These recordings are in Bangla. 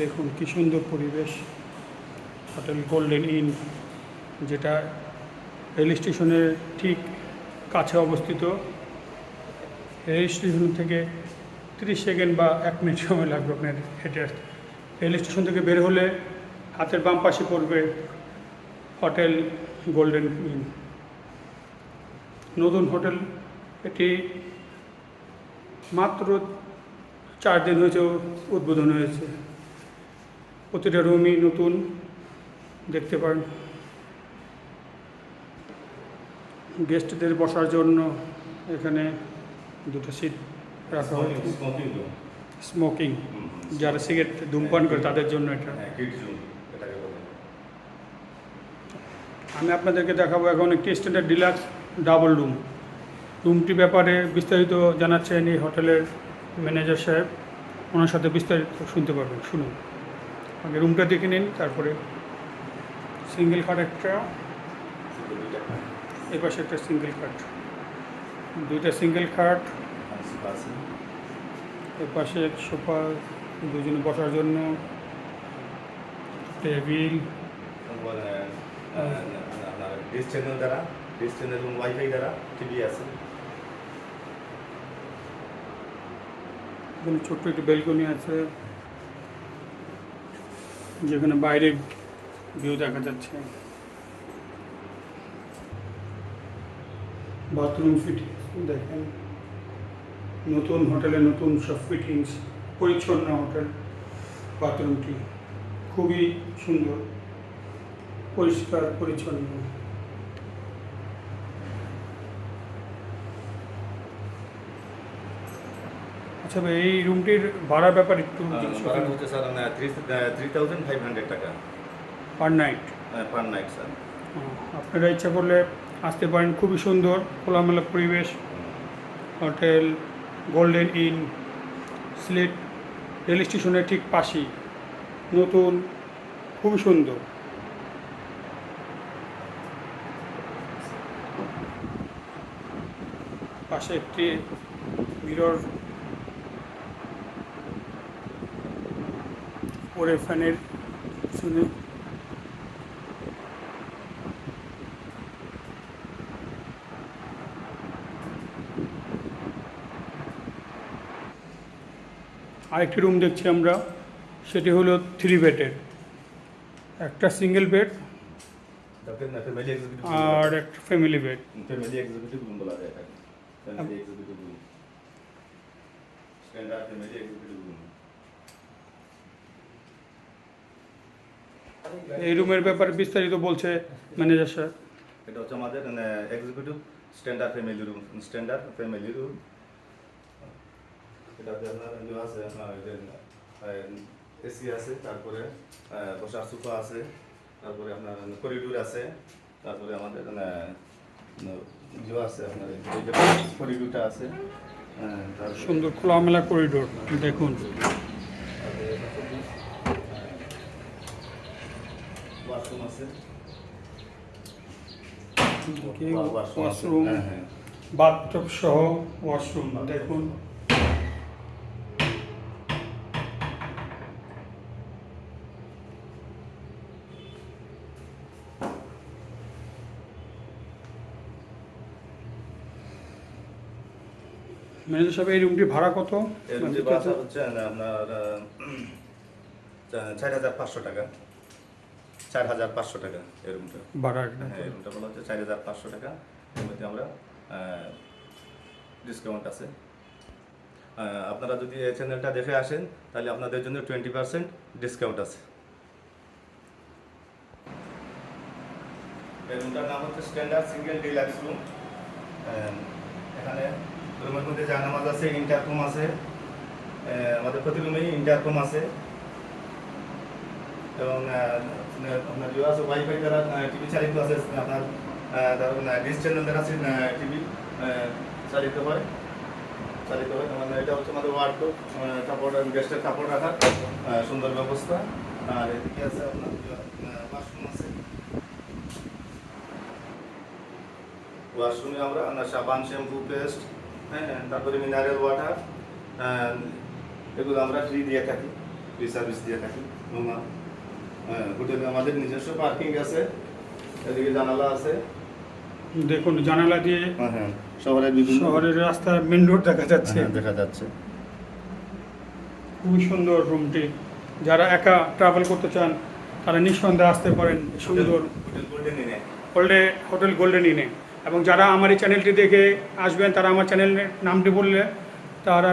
দেখুন কি সুন্দর পরিবেশ। হোটেল গোল্ডেন ইন যেটা রেল স্টেশনের ঠিক কাছে অবস্থিত। রেল স্টেশন থেকে তিরিশ সেকেন্ড বা এক মিনিট সময় লাগবে আপনার হেঁটে আসতে। রেল স্টেশন থেকে বের হলে হাতের বাম পাশে পড়বে হোটেল গোল্ডেন ইন নতুন হোটেল, এটি মাত্র চার দিন হয়েছে উদ্বোধন হয়েছে। প্রতিটা রুমই নতুন, দেখতে পারেন। গেস্টদের বসার জন্য এখানে দুটো সিট রাখা হয়েছে। স্মোকিং যারা সিগারেট ধূমপান করে তাদের জন্য এটা। হ্যাঁ আমি আপনাদেরকে দেখাবো এখন একটি স্ট্যান্ডার্ড ডিলাক্স ডাবল রুম রুমটি ব্যাপারে বিস্তারিত জানাচ্ছেন এই হোটেলের ম্যানেজার সাহেব। ওনার সাথে বিস্তারিত শুনতে পারবেন শুনুন। আগে রুমটা দেখে নিন তারপরে সিঙ্গেল খাট একটা এই পাশে একটা সিঙ্গেল খাট দুইটা সিঙ্গেল খাট এর পাশে এক সোফা, দুজনে বসার জন্য। টেবিল। ডিস চ্যানেল দ্বারা ডিস এবং ওয়াইফাই দ্বারা টিভি আছে এখানে ছোট্ট একটি বেলকনি আছে, যেখানে বাইরে ভিউ দেখা যাচ্ছে। বাথরুম ফিটিংস দেখেন। নতুন হোটেলে নতুন সব ফিটিংস পরিচ্ছন্ন হোটেল বাথরুমটি খুবই সুন্দর পরিষ্কার পরিচ্ছন্ন। আচ্ছা ভাই এই রুমটির ভাড়া ব্যাপার একটু ভাড়া হচ্ছে sir three thousand five hundred টাকা। Per night per night sir. আপনারা ইচ্ছা করলে আসতে পারেন। খুবই সুন্দর, খোলামেলা পরিবেশ, hotel golden inn Sylhet rail স্টেশনের ঠিক পাশেই। নতুন, খুবই সুন্দর। পাশে একটি মিরর পরে ফ্যানের শুনে আরেকটি রুম দেখছি আমরা সেটি হলো থ্রি বেডের একটা সিঙ্গেল বেড আর একটা ফ্যামিলি বেড এই রুমের ব্যাপারে বিস্তারিত বলছে ম্যানেজার স্যার। এটা হচ্ছে আমাদের executive standard family room standard family room এটাতে আপনার যে আছে আপনার এসি আছে তারপরে বসার সোফা আছে তারপরে আপনার করিডোর আছে তারপরে আমাদের যে আছে আপনার করিডোরটা আছে হ্যাঁ, সুন্দর খোলামেলা করিডোর দেখুন। ওয়াশরুম আছে। ওয়াশরুম হ্যাঁ হ্যাঁ। বাথটব সহ ওয়াশরুম দেখুন। ম্যানেজার সাহেব এই রুমটি ভাড়া কত? এর যে বাসা হচ্ছে আপনার চার হাজার পাঁচশো টাকা। চার হাজার পাঁচশো টাকা এই রুমটা। ভাড়া হ্যাঁ এই রুমটা বলা হচ্ছে চার হাজার পাঁচশো টাকা। এর মধ্যে আমরা ডিসকাউন্ট আছে। আপনারা যদি এই চ্যানেলটা দেখে আসেন তাহলে আপনাদের জন্য টোয়েন্টি পার্সেন্ট ডিসকাউন্ট আছে। এই রুমটার নাম হচ্ছে স্ট্যান্ডার্ড সিঙ্গেল ডিলাক্স রুম এখানে রুমের মধ্যে জানামাজ আছে ইন্টারকম আছে আমাদের প্রতি রুমেই ইন্টারকম আছে। এবং আপনার যে আছে ওয়াইফাই দ্বারা টিভি চালিত আছে, আপনার ডিস চ্যানেল দ্বারা টিভি চালিত হয়। চালিত হয় মানে এটা হচ্ছে আমাদের ওয়ার্ড কাপড় গেস্টের কাপড় রাখার সুন্দর ব্যবস্থা। আর এদিকে আছে আপনার ওয়াশরুম আছে। ওয়াশরুমে আমরা আমরা সাবান শ্যাম্পু পেস্ট হ্যাঁ তারপরে মিনারেল ওয়াটার এগুলো আমরা ফ্রি দিয়ে থাকি ফ্রি সার্ভিস দিয়ে থাকি এবং হোটেলে আমাদের নিজস্ব পার্কিং আছে এদিকে জানালা আছে। দেখুন জানালা দিয়ে হ্যাঁ হ্যাঁ শহরের বিভিন্ন শহরের রাস্তার মেন রোড দেখা যাচ্ছে। হ্যাঁ, দেখা যাচ্ছে। খুবই সুন্দর রুমটি যারা একা ট্রাভেল করতে চান তারা নিঃসন্দেহে আসতে পারেন সুন্দর। হোটেল গোল্ডেন ইনে হোটেল গোল্ডেন ইনে এবং যারা আমার এই চ্যানেলটি দেখে আসবেন তারা আমার চ্যানেলের নামটি বললে তারা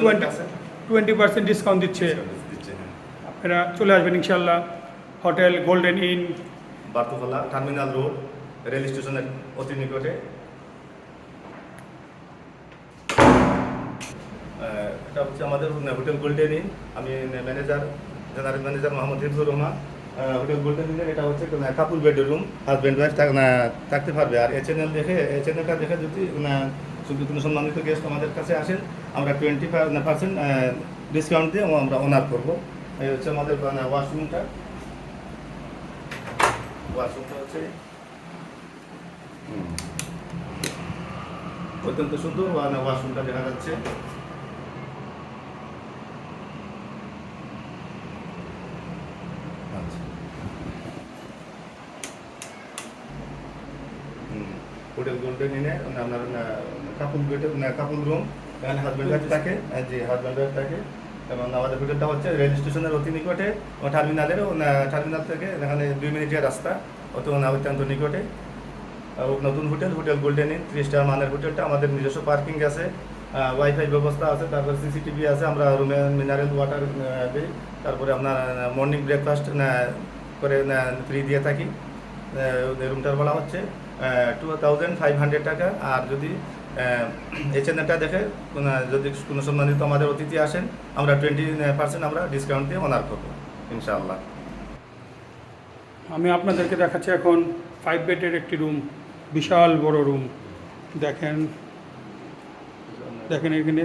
টোয়েন্টি আছে? টোয়েন্টি পার্সেন্ট ডিসকাউন্ট দিচ্ছে। হ্যাঁ। আপনারা চলে আসবেন ইনশাল্লাহ hotel golden inn. Bartufla terminal road rail স্টেশনের অতি নিকটে। এটা হচ্ছে আমাদের হোটেল গোল্ডেন ইন। আমি manager general manager Mohammad Hifzur Rahman. Hotel golden ইনের এটা হচ্ছে কাপুল বেডরুম হাজব্যান্ড ওয়াইফ থাকতে পারবে। আর এ চ্যানেল দেখে এই চ্যানেলটা দেখে যদি কোনো সম্মানিত গেস্ট আমাদের কাছে আসেন আমরা টোয়েন্টি পার্সেন্ট ডিসকাউন্ট দিয়ে আমরা অনার করব। এই হচ্ছে আমাদের ওয়াশরুমটা ওয়াশরুমটা হচ্ছে অত্যন্ত সুন্দর ওয়া- ওয়াশরুমটা দেখা যাচ্ছে আচ্ছা। হুম, হোটেল গোল্ডেন ইনে আপনার কাপুল বেডের কাপুল রুম এখানে হাজব্যান্ড ওয়াইফ থাকে আহ, জি হাজব্যান্ড ওয়াইফ থাকে এবং আমাদের হোটেলটা হচ্ছে রেল স্টেশনের অতি নিকটে টার্মিনালের টার্মিনাল থেকে এখানে দুই মিনিটের রাস্তা অত অত্যন্ত নিকটে। নতুন hotel hotel golden inn three star মানের হোটেলটা আমাদের নিজস্ব পার্কিং আছে ওয়াইফাই ব্যবস্থা আছে তারপর সিসিটিভি আছে আমরা রুমে মিনারেল ওয়াটার দিই তারপরে আপনার মর্নিং ব্রেকফাস্ট করে ফ্রি দিয়ে থাকি রুমটার বলা হচ্ছে। টু থাউজেন্ড ফাইভ হান্ড্রেড টাকা। আর যদি এই চ্যানেলটা দেখে যদি কোনো সম্মানিত আমাদের অতিথি আসেন আমরা টোয়েন্টি পার্সেন্ট আমরা ডিসকাউন্ট দিয়ে অনার করব ইনশাআল্লাহ। আমি আপনাদেরকে দেখাচ্ছি এখন ফাইভ বেডের একটি রুম বিশাল বড় রুম দেখেন দেখেন এখানে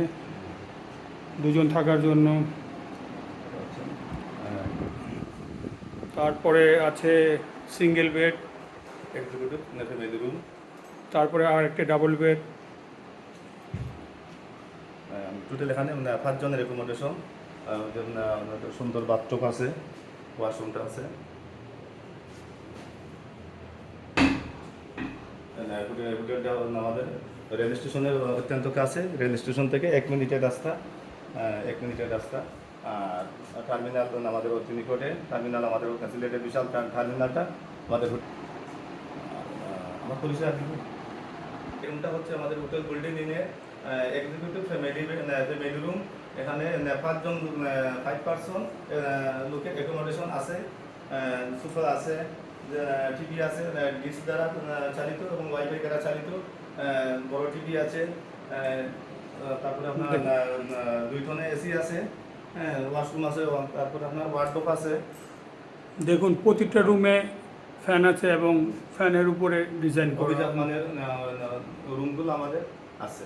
দুজন থাকার জন্য। তারপরে আছে সিঙ্গেল বেড এক্সিকিউটিভ তারপরে আর একটা ডাবল বেড টোটাল এখানে মানে পাঁচজনের রেকমেন্ডেশন সুন্দর বাথটপ আছে ওয়াশরুমটা আছে। হোটেলটা আমাদের রেল স্টেশনের অত্যন্ত কাছে রেল স্টেশন থেকে এক মিনিটের রাস্তা এক মিনিটের রাস্তা। আর টার্মিনাল আমাদের অতি নিকটে টার্মিনাল আমাদের সিলেটের বিশাল টার্মিনালটা আমাদের আমার পরিচয় আর কি রুমটা হচ্ছে আমাদের হোটেল গোল্ডেন ইনে এক্সিকিউটিভ ফ্যামিলি ফ্যামিলি রুম এখানে পাঁচজন ফাইভ পার্সন লোকের অ্যাকোমোডেশন আছে সোফা আছে টিভি আছে ডিস দ্বারা চালিত এবং ওয়াইফাই দ্বারা চালিত বড় টিভি আছে আহ, আহ, তারপরে আপনার দুই টনে এসি আছে হ্যাঁ ওয়াশরুম আছে তারপরে আপনার ওয়ার্ডরোব আছে। দেখুন প্রতিটা রুমে ফ্যান আছে এবং ফ্যানের উপরে ডিজাইন করা। অভিজাত মানের রুমগুলো আমাদের আছে।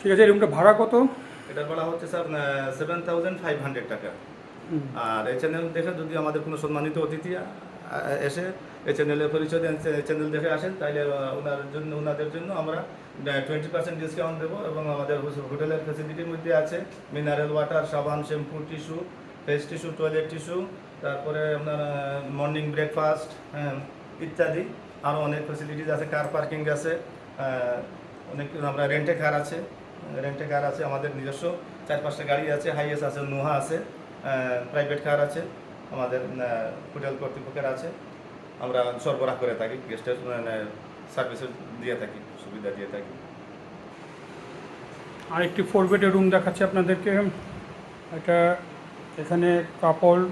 ঠিক আছে রুমটা ভাড়া কত? এটার বলা হচ্ছে sir seven thousand five hundred টাকা। আর এই চ্যানেল দেখে যদি আমাদের কোনো সম্মানিত অতিথি এসে এই চ্যানেলের পরিচয় দেন চ্যানেল দেখে আসেন তাহলে ওনার জন্য ওনাদের জন্য আমরা টোয়েন্টি পার্সেন্ট ডিসকাউন্ট দেবো এবং আমাদের হোটেলের ফেসিলিটির মধ্যে আছে মিনারেল ওয়াটার সাবান shampoo tissue face tissue toilet tissue তারপরে আপনার মর্নিং ব্রেকফাস্ট হ্যাঁ ইত্যাদি। আরও অনেক ফেসিলিটিস আছে কার পার্কিং আছে অনেক আমরা রেন্টে কার আছে রেন্টে কার আছে আমাদের নিজস্ব। চার পাঁচটা গাড়ি আছে হাইয়েস আছে, নোহা আছে প্রাইভেট কার আছে, আমাদের হোটেল কর্তৃপক্ষের আছে। আমরা সরবরাহ করে থাকি গেস্টের সার্ভিস দিয়ে থাকি, সুবিধা দিয়ে থাকি। আর একটি ফোর বেডের রুম দেখাচ্ছি আপনাদেরকে। এটা এখানে কাপড়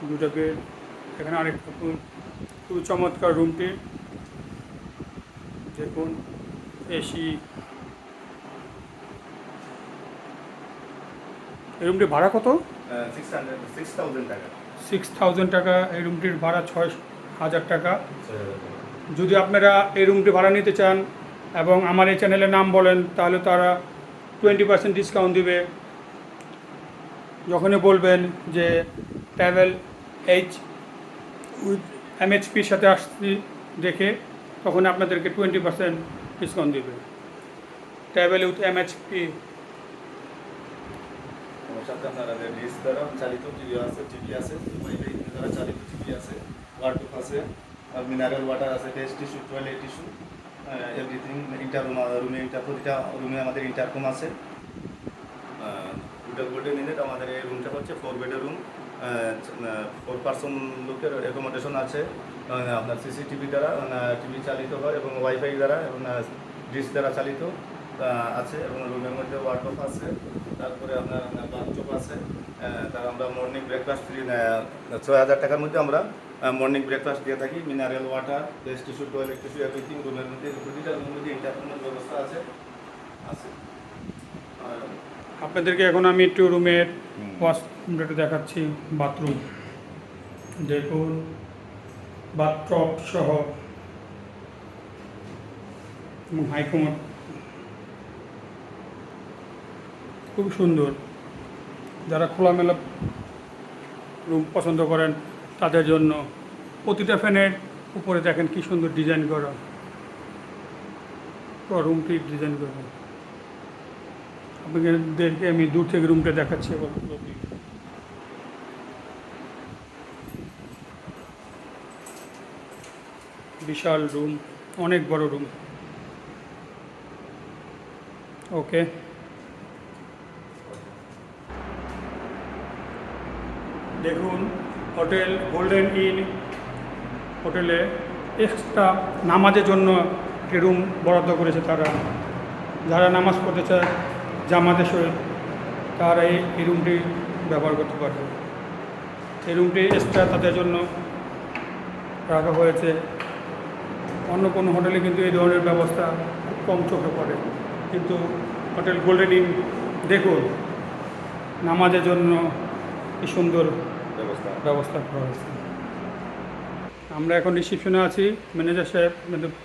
সুবিধা দুটো বেড এখানে আরেকটা রুম খুবই চমৎকার রুমটি। দেখুন এসি। এই রুমটির ভাড়া কত? সিক্স সিক্স থাউজেন্ড টাকা। সিক্স থাউজেন্ড টাকা এই রুমটির ভাড়া ছয় হাজার টাকা। যদি আপনারা এই রুমটি ভাড়া নিতে চান এবং আমার এই চ্যানেলের নাম বলেন তাহলে তারা টোয়েন্টি পার্সেন্ট ডিসকাউন্ট দেবে। যখনই বলবেন যে ট্রাভেল এইচ উইথ এমএচপির সাথে আসছি দেখে তখন আপনাদেরকে টোয়েন্টি পার্সেন্ট ডিসকাউন্ট দিবে। ট্রাভেল উইথ এমএচপি সাথে চালিত আছে আছে চালিত আছে আছে মিনারেল ওয়াটার আছে ইন্টার রুম রুমে রুমে আমাদের আছে। গোল্ডেন আমাদের এই রুমটা হচ্ছে ফোর বেডের রুম ফোর পার্সন লোকের অ্যাকোমোডেশন আছে আপনার সিসিটিভি দ্বারা টিভি চালিত হয় এবং ওয়াইফাই দ্বারা, এবং ডিস দ্বারা চালিত আছে এবং রুমের মধ্যে ওয়ার্ডরোব আছে, তারপরে আপনার বাথটব আছে তার আমরা মর্নিং ব্রেকফাস্ট ফ্রি ছয় হাজার টাকার মধ্যে আমরা মর্নিং ব্রেকফাস্ট দিয়ে থাকি mineral water best tissue toilet tissue everything রুমের মধ্যে প্রতিটা রুমের মধ্যে ইন্টারনেট ব্যবস্থা আছে আছে। আর আপনাদেরকে এখন আমি একটু রুমের। ওয়াশরুমটা দেখাচ্ছি বাথরুম। দেখুন বাথটপ সহ এবং হাইকমোড খুব সুন্দর। যারা খোলামেলা রুম পছন্দ করেন তাদের জন্য প্রতিটা ফ্যানের উপরে দেখেন কি সুন্দর ডিজাইন করা। পুরো রুমটি ডিজাইন করা। আপনাদেরকে আমি দূর থেকে রুমটা দেখাচ্ছি এবার বিশাল রুম, অনেক বড় রুম। ওকে। দেখুন, হোটেল গোল্ডেন ইন হোটেলে এক্সট্রা নামাজের জন্য একটি রুম বরাদ্দ করেছে তারা। যারা নামাজ পড়তে চায় জামাতের সহিত তারা এই রুমটি ব্যবহার করতে পারবে। এই রুমটি এক্সট্রা তাদের জন্য রাখা হয়েছে। অন্য কোনো হোটেলে কিন্তু এই ধরনের ব্যবস্থা খুব কম চোখে পড়ে। কিন্তু হোটেল গোল্ডেন ইন দেখুন নামাজের জন্য কি সুন্দর ব্যবস্থা। ব্যবস্থা করা হয়েছে। আমরা এখন রিসিপশনে আছি ম্যানেজার সাহেব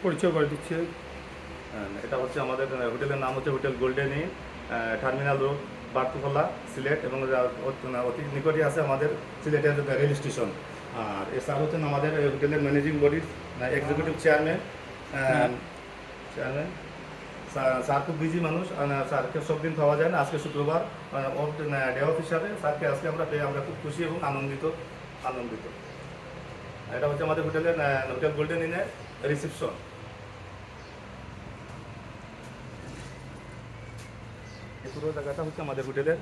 পরিচয় করে দিচ্ছে। হ্যাঁ, এটা হচ্ছে আমাদের হোটেলের নাম হচ্ছে hotel golden inn terminal road Bartufla Sylhet এবং অতি নিকটে আছে আমাদের সিলেটের রেল স্টেশন আর এছাড়া হচ্ছেন আমাদের হোটেলের ম্যানেজিং বডির এক্সিকিউটিভ চেয়ারম্যান চেয়ারম্যান স্যার খুব বিজি মানুষ স্যারকে সব দিন পাওয়া যায় না আজকে শুক্রবার। ডে অফ হিসাবে স্যারকে আজকে আমরা পেয়ে আমরা খুব খুশি এবং আনন্দিত আনন্দিত। এটা হচ্ছে আমাদের হোটেলের হোটেল গোল্ডেন ইনের রিসেপশন পুরো জায়গাটা হচ্ছে আমাদের হোটেলের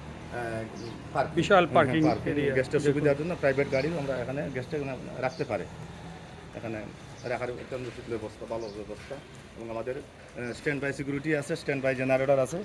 বিশাল পার্কিং area। গেস্টের সুবিধার জন্য প্রাইভেট গাড়িও আমরা এখানে গেস্টে রাখতে পারে। এখানে রাখার অত্যন্ত ব্যবস্থা ভালো ব্যবস্থা। এবং আমাদের স্ট্যান্ড বাই সিকিউরিটি আছে স্ট্যান্ড বাই জেনারেটর আছে।